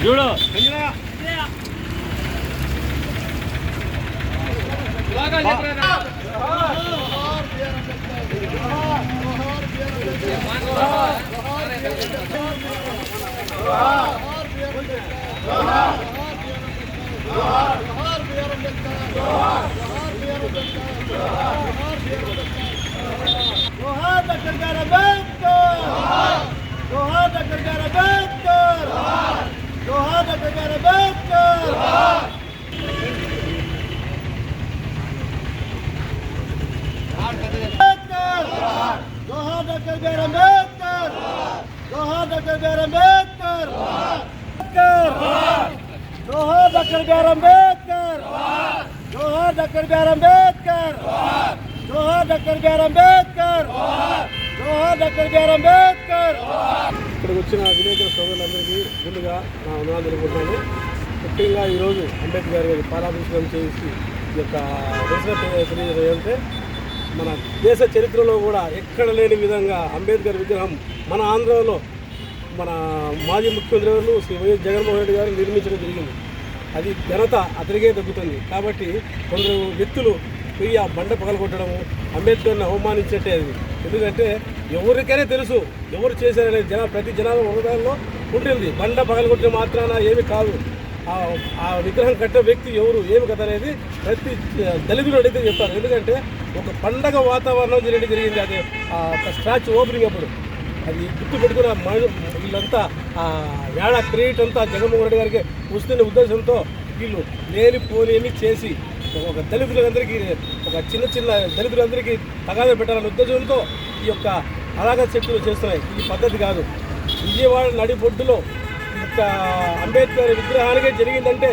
చూడు జోహార్ డాక్టర్ గారు అంబేద్కర్ జోహార్ డాక్టర్ గారు అంబేద్కర్ జోహార్ డాక్టర్ గారు అంబేద్కర్ అంబేద్కర్ జోహార్ డాక్టర్ గారు అంబేద్కర్ జోహార్ డాక్టర్ గారు అంబేద్కర్ జోహార్ డాక్టర్ గారు అంబేద్కర్ జోహార్ డాక్టర్ గారు అంబేద్కర్ జోహార్ డాక్టర్ గారు అంబేద్కర్ జోహార్ డాక్టర్ గారు అంబేద్కర్ ఇక్కడికి వచ్చిన విలేకరుల సోదరులందరికీ ముందుగా నా వందనాలు తెలుపుతున్నాను ముఖ్యంగా ఈరోజు అంబేద్కర్ గారి పాలాభిషేకం చేసి ఈ యొక్క నిరసన తెలియజేయడం ఏంటంటే మన దేశ చరిత్రలో కూడా ఎక్కడ లేని విధంగా అంబేద్కర్ విగ్రహం మన ఆంధ్రలో మన మాజీ ముఖ్యమంత్రి గారు శ్రీ వైఎస్ జగన్మోహన్ రెడ్డి గారు నిర్మించడం జరిగింది. అది ఘనత అతనికే దక్కుతుంది కాబట్టి కొందరు వ్యక్తులు పోయి ఆ బండ పగలగొట్టడము అంబేద్కర్ని అవమానించట్టే అది. ఎందుకంటే ఎవరికైనా తెలుసు ఎవరు చేశారనే జన ప్రతి జనాల హృదయాల్లో ఉంటుంది. బండ పగలగొట్టిన మాత్రాన ఏమి కాదు. ఆ- విగ్రహం కట్టే వ్యక్తి ఎవరు ఏమి కథ అనేది ప్రతి దళితులు అడిగితే చెప్తారు. ఎందుకంటే ఒక పండగ వాతావరణం జరిగి జరిగింది అది ఆ ఒక స్టాచ్యూ ఓపెనింగ్ అప్పుడు. అది గుర్తు పెట్టుకున్న వీళ్ళంతా ఆ ఏడ క్రియేట్ అంతా జగన్మోహన్ రెడ్డి గారికి వస్తున్న ఉద్దేశంతో వీళ్ళు లేని పోలేని చేసి ఒక దళితులందరికీ ఒక చిన్న చిన్న దళితులందరికీ తగాదా పెట్టాలనే ఉద్దేశంతో ఈ యొక్క అలాగ శక్తులు చేస్తున్నాయి. ఈ పద్ధతి కాదు. విజయవాడ నడిబొడ్డులో అంబేద్కర్ విగ్రహానికే జరిగిందంటే